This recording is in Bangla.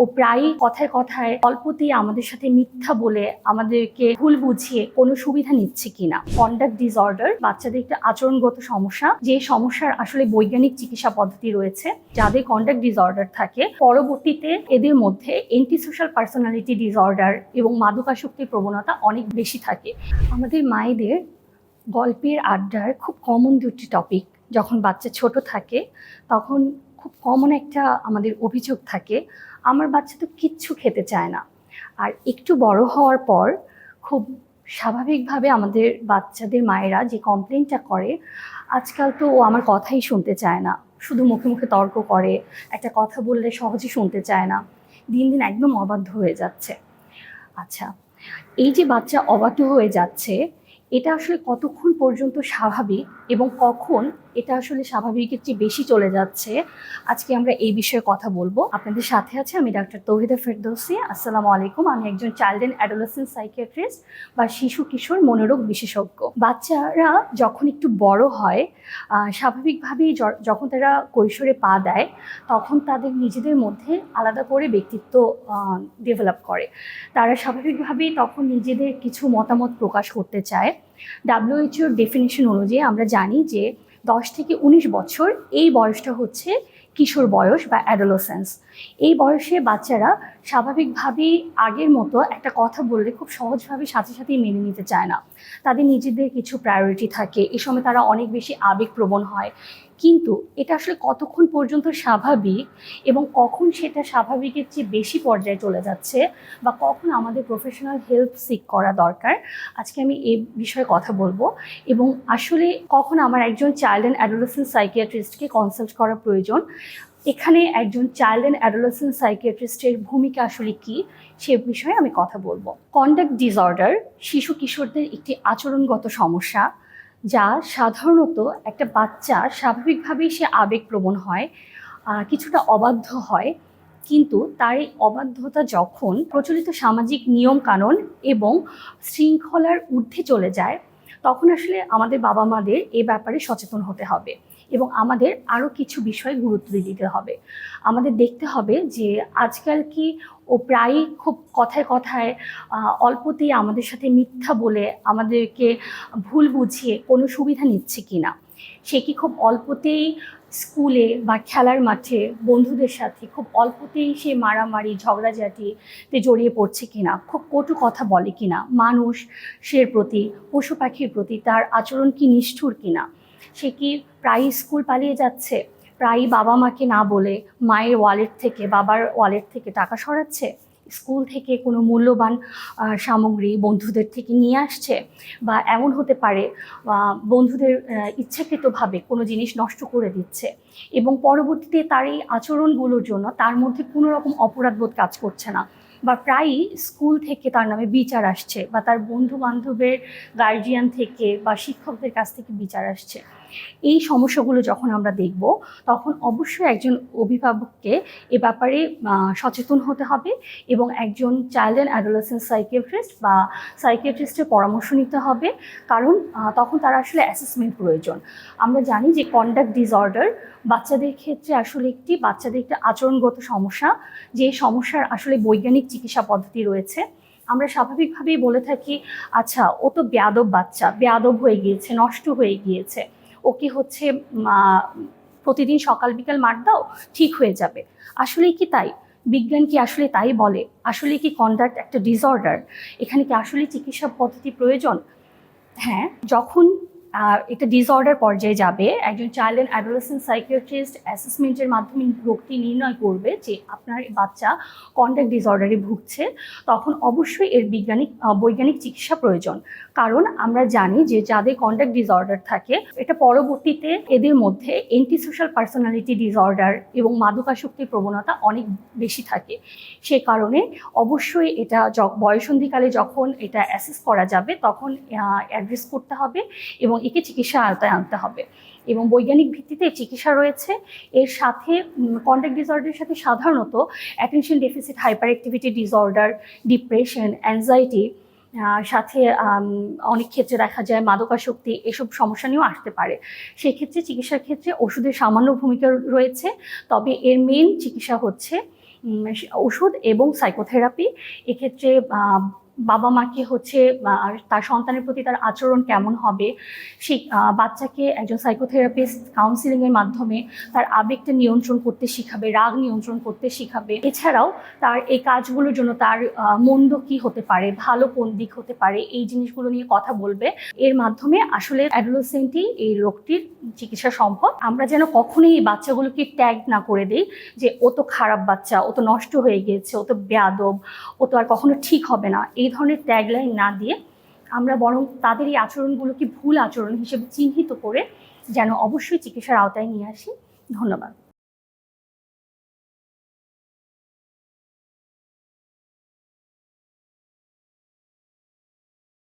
ও প্রায়ই কথায় কথায় অল্পতেই আমাদের সাথে মিথ্যা বলে আমাদেরকে ভুল বুঝিয়ে কোনো সুবিধা নিচ্ছে কিনা। কন্ডাক্ট ডিসঅর্ডার বাচ্চাদের একটা আচরণগত সমস্যা। যে সমস্যার আসলে বৈজ্ঞানিক চিকিৎসা পদ্ধতি রয়েছে, যাদের কন্ডাক্ট ডিসঅর্ডার থাকে, পরবর্তীতে এদের মধ্যে এন্টি সোশ্যাল পার্সোনালিটি ডিসঅর্ডার এবং মাদকাসক্তির প্রবণতা অনেক বেশি থাকে। আমাদের মায়েদের গল্পের আড্ডার খুব কমন দুটি টপিক যখন বাচ্চা ছোট থাকে, তখন খুব কমন একটা আমাদের অভিযোগ থাকে আমার বাচ্চা তো কিচ্ছু খেতে চায় না। আর একটু বড় হওয়ার পর খুব স্বাভাবিকভাবে আমাদের বাচ্চাদের মায়েরা যে কমপ্লেনটা করে, আজকাল তো ও আমার কথাই শুনতে চায় না। শুধু মুখে মুখে তর্ক করে, একটা কথা বললে সহজে শুনতে চায় না। দিন দিন একদম অবাধ্য হয়ে যাচ্ছে। আচ্ছা এই যে বাচ্চা অবাধ্য হয়ে যাচ্ছে, এটা আসলে কতক্ষণ পর্যন্ত স্বাভাবিক এবং কখন এটা আসলে স্বাভাবিকের চেয়ে বেশি চলে যাচ্ছে। আজকে আমরা এই বিষয়ে কথা বলব। আপনাদের সাথে আছে আমি ডাক্তার তৌহিদা ফেরদৌসি। আসসালামু আলাইকুম। আমি একজন চাইল্ড অ্যান্ড অ্যাডোলেসেন্ট সাইকিয়াট্রিস্ট বা শিশু কিশোর মনোরোগ বিশেষজ্ঞ। বাচ্চারা যখন একটু বড় হয় স্বাভাবিকভাবেই যখন তারা কৈশোরে পা দেয়, তখন তাদের নিজেদের মধ্যে আলাদা করে ব্যক্তিত্ব ডেভেলপ করে। তারা স্বাভাবিকভাবেই তখন নিজেদের কিছু মতামত প্রকাশ করতে চায়। ডাব্লিউএইচওর ডেফিনেশন অনুযায়ী আমরা জানি যে দশ থেকে উনিশ বছর এই বয়সটা হচ্ছে কিশোর বয়স বা অ্যাডোলোসেন্স এই বয়সে বাচ্চারা স্বাভাবিকভাবেই আগের মতো একটা কথা বললে খুব সহজভাবে সাথে সাথেই মেনে নিতে চায় না। তাদের নিজেদের কিছু প্রায়োরিটি থাকে। এ সময় তারা অনেক বেশি আবেগপ্রবণ হয়। কিন্তু এটা আসলে কতক্ষণ পর্যন্ত স্বাভাবিক এবং কখন সেটা স্বাভাবিকের চেয়ে বেশি পর্যায়ে চলে যাচ্ছে বা কখন আমাদের প্রফেশনাল হেল্প সিক করা দরকার, আজকে আমি এ বিষয়ে কথা বলব। এবং আসলে কখন আমার একজন চাইল্ড অ্যান্ড অ্যাডোলেসেন্ট সাইকিয়াট্রিস্টকে কনসাল্ট করা প্রয়োজন, এখানে একজন চাইল্ড অ্যান্ড অ্যাডোলেসেন্ট সাইকিয়াট্রিস্টের ভূমিকা আসলে কী, সে বিষয়ে আমি কথা বলব। কন্ডাক্ট ডিসঅর্ডার শিশু কিশোরদের একটি আচরণগত সমস্যা যা সাধারণত একটা বাচ্চা স্বাভাবিকভাবেই সে আবেগপ্রবণ হয় কিছুটা অবাধ্য হয়। কিন্তু তার এই অবাধ্যতা যখন প্রচলিত সামাজিক নিয়ম কানুন এবং শৃঙ্খলার ঊর্ধ্বে চলে যায়, তখন আসলে আমাদের বাবা মাদের এ ব্যাপারে সচেতন হতে হবে। এবং আমাদের আরও কিছু বিষয় গুরুত্ব দিতে হবে। আমাদের দেখতে হবে যে আজকাল কি ও প্রায়ই খুব কথায় কথায় অল্পতেই আমাদের সাথে মিথ্যা বলে আমাদেরকে ভুল বুঝিয়ে কোনো সুবিধা নিচ্ছে কি না সে কি খুব অল্পতেই স্কুলে বা খেলার মাঠে বন্ধুদের সাথে খুব অল্পতেই সে মারামারি, ঝগড়াঝাটিতে জড়িয়ে পড়ছে কিনা, খুব কটু কথা বলে কিনা মানুষ সের প্রতি, পশু পাখির প্রতি তার আচরণ কি নিষ্ঠুর কিনা, সে কি প্রায়ই স্কুল পালিয়ে যাচ্ছে। প্রায়ই বাবা মাকে না বলে মায়ের ওয়ালেট থেকে, বাবার ওয়ালেট থেকে টাকা সরাচ্ছে। স্কুল থেকে কোনো মূল্যবান সামগ্রী বন্ধুদের থেকে নিয়ে আসছে। বা এমন হতে পারে বন্ধুদের ইচ্ছাকৃতভাবে কোনো জিনিস নষ্ট করে দিচ্ছে। এবং পরবর্তীতে তার এই আচরণগুলোর জন্য তার মধ্যে কোনো রকম অপরাধবোধ কাজ করছে না। বা প্রায়ই স্কুল থেকে তার নামে বিচার আসছে বা তার বন্ধু বান্ধবের গার্জিয়ান থেকে বা শিক্ষকদের কাছ থেকে বিচার আসছে। এই সমস্যাগুলো যখন আমরা দেখব, তখন অবশ্যই একজন অভিভাবককে এ ব্যাপারে সচেতন হতে হবে এবং একজন চাইল্ড অ্যান্ড অ্যাডোলেসেন্ট সাইকিয়াট্রিস্ট বা সাইকিয়াট্রিস্টের পরামর্শ নিতে হবে। কারণ তখন তার আসলে অ্যাসেসমেন্ট প্রয়োজন। আমরা জানি যে কন্ডাক্ট ডিসঅর্ডার বাচ্চাদের ক্ষেত্রে আসলে একটি বাচ্চাদের একটি আচরণগত সমস্যা, যে সমস্যার আসলে বৈজ্ঞানিক চিকিৎসা পদ্ধতি রয়েছে। আমরা স্বাভাবিকভাবেই বলে থাকি আচ্ছা ও তো বেয়াদব বাচ্চা, বেয়াদব হয়ে গিয়েছে, নষ্ট হয়ে গিয়েছে। ওকে হচ্ছে প্রতিদিন সকাল, বিকাল মার দাও, ঠিক হয়ে যাবে। আসলেই কি তাই? বিজ্ঞান কি আসলে তাই বলে? আসলে কি কন্ডাক্ট একটা ডিসঅর্ডার এখানে কি আসলে চিকিৎসা পদ্ধতি প্রয়োজন? হ্যাঁ যখন এটা ডিসঅর্ডার পর্যায়ে যাবে। একজন চাইল্ড অ্যান্ড অ্যাডোলেসেন্ট সাইকিয়াট্রিস্ট অ্যাসেসমেন্টের মাধ্যমে রোগটি নির্ণয় করবে যে আপনার বাচ্চা কন্ডাক্ট ডিসঅর্ডারে ভুগছে। তখন অবশ্যই এর বিজ্ঞানিক বৈজ্ঞানিক চিকিৎসা প্রয়োজন। কারণ আমরা জানি যে যাদের কন্ডাক্ট ডিসঅর্ডার থাকে, এটা পরবর্তীতে এদের মধ্যে এন্টি সোশ্যাল পার্সোনালিটি ডিসঅর্ডার এবং মাদকাসক্তির প্রবণতা অনেক বেশি থাকে। সে কারণে অবশ্যই এটা বয়সন্ধিকালে যখন এটা অ্যাসেস করা যাবে, তখন অ্যাড্রেস করতে হবে এবং একে চিকিৎসা আওতায় আনতে হবে। এবং বৈজ্ঞানিক ভিত্তিতে চিকিৎসা রয়েছে। এর সাথে কন্ট্যাক্ট ডিসঅর্ডারের সাথে সাধারণত attention deficit hyperactivity disorder depression anxiety সাথে অনেক ক্ষেত্রে দেখা যায় মাদকাসক্তি এসব সমস্যা নিয়েও আসতে পারে। সেক্ষেত্রে চিকিৎসার ক্ষেত্রে ওষুধের সামান্য ভূমিকা রয়েছে। তবে এর মেন চিকিৎসা হচ্ছে ওষুধ এবং সাইকোথেরাপি এক্ষেত্রে বাবা মাকে হচ্ছে তার সন্তানের প্রতি তার আচরণ কেমন হবে, সেই বাচ্চাকে একজন সাইকোথেরাপিস্ট কাউন্সিলিংয়ের মাধ্যমে তার আবেগটা নিয়ন্ত্রণ করতে শিখাবে, রাগ নিয়ন্ত্রণ করতে শিখাবে। এছাড়াও তার এই কাজগুলোর জন্য তার মন্দ কি হতে পারে, ভালো কোন দিক হতে পারে, এই জিনিসগুলো নিয়ে কথা বলবে। এর মাধ্যমে আসলে অ্যাডোলোসেন্টই এই রোগটির চিকিৎসা সম্ভব। আমরা যেন কখনোই এই বাচ্চাগুলোকে ট্যাগ না করে দিই যে, ও তো খারাপ বাচ্চা, ও তো নষ্ট হয়ে গিয়েছে ও তো বেয়াদব, ও তো আর কখনো ঠিক হবে না। এই ধরনের ট্যাগলাইন না দিয়ে আমরা বরং তাদের এই আচরণগুলোকে ভুল আচরণ হিসেবে চিহ্নিত করে যেন অবশ্যই চিকিৎসার আওতায় নিয়ে আসি। ধন্যবাদ।